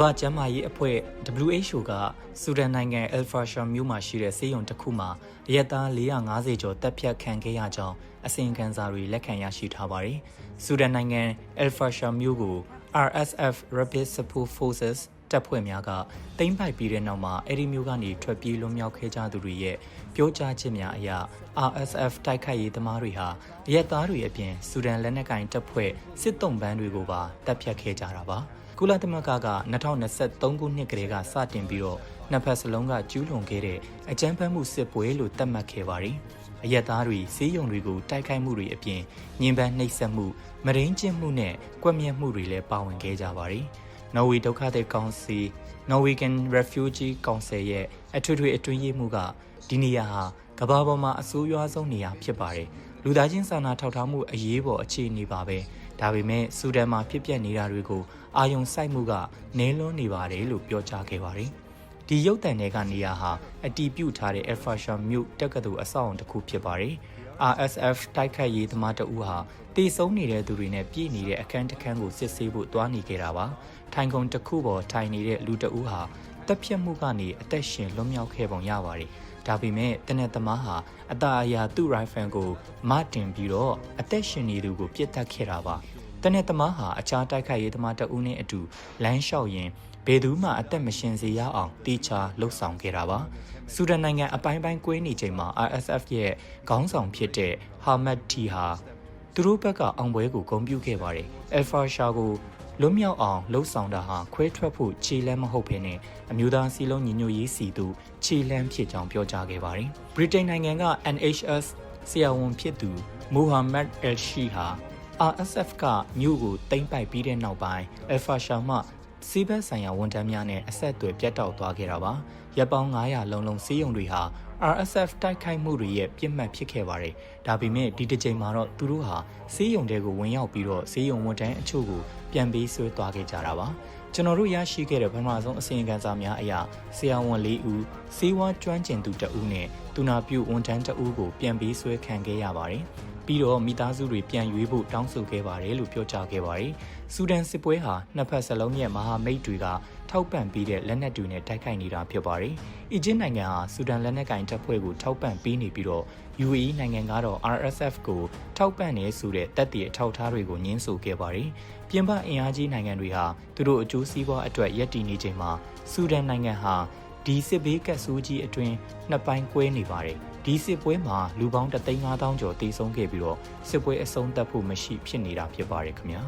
ဘာ့ကျန်းမာရေးအဖွဲ့ WHO ကဆူဒန်နိုင်ငံအယ်ဖာရှာမြို့မှာရှိတဲ့ဆေးရုံတစ်ခုမှာအရက်သား450ကျော်တပ်ဖြတ်ခံခဲ့ရကြောင်းအစီရင်ခံစာတွေလက်ခံရရှိထားပါတယ်။ဆူဒန်နိုင်ငံအယ်ဖာရှာမြို့ကို RSF Rapid Support Forces တပ်ဖွဲ့များကတိမ့်ပိုက်ပြီးတဲ့နောက်မှာအဲ့ဒီမျိုးကနေထွက်ပြေးလွန်မြောက်ခဲ့ကြသူတွေရဲ့ပြောကြားချက်များအရ RSF တိုက်ခိုက်ရေးသမားတွေဟာအရက်သားတွေအပြင်ဆူဒန်လက်နက်ကိုင်တပ်ဖွဲ့စစ်တုံးပန်းတွေကိုပါတပ်ဖြတ်ခဲ့ကြတာပါကုလသမဂ္ဂက2023ခုနှစ်ကလေးကစတင်ပြီးတော့နှစ်ဖက်စလုံးကကျူးလွန်ခဲ့တဲ့အကြမ်းဖက်မှုစစ်ပွဲလို့သတ်မှတ်ခဲ့ပါတယ်အရက်သားတွေစီးရုံတွေကိုတိုက်ခိုက်မှုတွေအပြင်ညင်ပန်းနှိပ်စက်မှုမရင်းကျင့်မှုနဲ့ကွက်မြက်မှုတွေလည်းပါဝင်ခဲ့ကြပါတယ်။ နော်ဝေဒုက္ခသည်ကောင်စီ Norwegian Refugee Council ရဲ့အထွေထွေအတွင်းရေးမှူးကဒီနေရာဟာကမ္ဘာပေါ်မှာအဆိုးရွားဆုံးနေရာဖြစ်ပါတယ်။လူသားချင်းစာနာထောက်ထားမှုအရေးပေါ်အခြေအနေပါပဲ။ဒါပေမဲ့ဆူဒန်မှာဖြစ်ပျက်နေတာတွေကိုအာယုံစိုက်မှုကနည်းလွန်းနေပါတယ်လို့ပြောကြားခဲ့ပါတယ်။ဒီရုပ်တံတွေကနေရာဟာအတီးပြုတ်ထားတဲ့ Alpha Sham မြို့တက္ကသိုလ်အဆောက်အုံတစ်ခုဖြစ်ပါတယ်။ RSF တိုက်ခိုက်ရေးသမားတအူးဟာတေဆုံးနေတဲ့သူတွေနဲ့ပြည်နေတဲ့အခန်းတစ်ခန်းကိုစစ်ဆေးဖို့တွားနေခဲ့တာပါ။ထိုင်ကုန်တစ်ခုပေါ်ထိုင်နေတဲ့လူတအူးဟာတက်ဖြတ်မှုကနေအသက်ရှင်လွတ်မြောက်ခဲ့ပုံရပါတယ်။ဒါပေမဲ့တနက်သမားဟာအตาအရာသူ့ရိုင်ဖန်ကိုမတင်ပြီးတော့အသက်ရှင်နေသူကိုပြစ်တက်ခဲ့တာပါ။ တနက်သမားဟာအခြားတိုက်ခိုက်ရေးသမားတအူးနဲ့အတူလမ်းလျှောက်ရင်ဘယ်သူမှအသက်မရှင်စေရအောင်တေချာလှုပ်ဆောင်ခဲ့တာပါဆူဒန်နိုင်ငံအပိုင်းပိုင်းကွေးနေချိန်မှာ RSF ရဲ့ခေါင်းဆောင်ဖြစ်တဲ့ဟာမတ်တီဟာသူတို့ဘက်ကအောင်ပွဲကိုဂုဏ်ပြုခဲ့ပါတယ်အယ်ဖာရှာကိုလွတ်မြောက်အောင်လှုပ်ဆောင်တာဟာခွဲထွက်ဖို့ခြေလမ်းမဟုတ်ဘဲနဲ့အမျိုးသားစီလုံးညီညွတ်ရေးစီသူခြေလမ်းဖြစ်ကြောင်းပြောကြားခဲ့ပါတယ်ဗြိတိန်နိုင်ငံက NHS ဆရာဝန်ဖြစ်သူမူဟာမက်အယ်ရှိဟာ RSF ကမြို့ကိုတိမ့်ပိုက်ပြီးတဲ့နောက်ပိုင်းအယ်ဖာရှာမှစီးဘက်ဆိုင်ရာဝန်ထမ်းများနဲ့အဆက်အသွယ်ပြတ်တောက်သွားခဲ့တာပါ။ရပ်ပေါင်း900လုံးလုံးစီးရုံတွေဟာ RSF တိုက်ခိုက်မှုတွေရဲ့ပြစ်မှတ်ဖြစ်ခဲ့ပါတယ်။ဒါပေမဲ့ဒီတစ်ချိန်မှာတော့သူတို့ဟာစီးရုံတွေကိုဝင်ရောက်ပြီးတော့စီးရုံဝန်ထမ်းအချို့ကိုပြန်ပေးဆွဲသွားခဲ့ကြတာပါ။ကျွန်တော်တို့ရရှိခဲ့တဲ့ပထမဆုံးအစီရင်ခံစာများအရဆရာဝန်၄ဦးစေဝါကျွမ်းကျင်သူတဦးနဲ့တူနာပြုဝန်ထမ်းတဦးကိုပြန်ပေးဆွဲခံခဲ့ရပါတယ်။ ပြီးတော့မိသားစုတွေပြန်ရွေးဖို့တောင်းဆိုခဲ့ပါတယ်လို့ပြောကြားခဲ့ပါတယ်။ဆူဒန်စစ်ပွဲဟာနှစ်ဖက်စလုံးရဲ့မဟာမိတ်တွေကထောက်ပံ့ပေးတဲ့လက်နက်တွေနဲ့တိုက်ခိုက်နေတာဖြစ်ပါတယ်။အီဂျစ်နိုင်ငံဟာဆူဒန်လက်နက်ကင်တပ်ဖွဲ့ကိုထောက်ပံ့ပေးနေပြီးတော့ UAE နိုင်ငံကတော့ RSF ကိုထောက်ပံ့နေဆိုတဲ့တပ်တည်အထောက်အထားတွေကိုညှင်းဆိုခဲ့ပါတယ်။ပြင်ပအင်အားကြီးနိုင်ငံတွေဟာသူတို့အကျိုးစီးပွားအတွက်ယက်တည်နေချိန်မှာဆူဒန်နိုင်ငံဟာဒီစစ်ဘေးကတ်ဆိုးကြီးအတွင်းနှစ်ပိုင်းကွဲနေပါတယ် ဒီစစ်ပွဲမှာလူပေါင်း3,500ကျော်တေဆုံးခဲ့ပြီးတော့စစ်ပွဲအဆုံးသတ်ဖို့မရှိဖြစ်နေတာဖြစ်ပါတယ်ခင်ဗျာ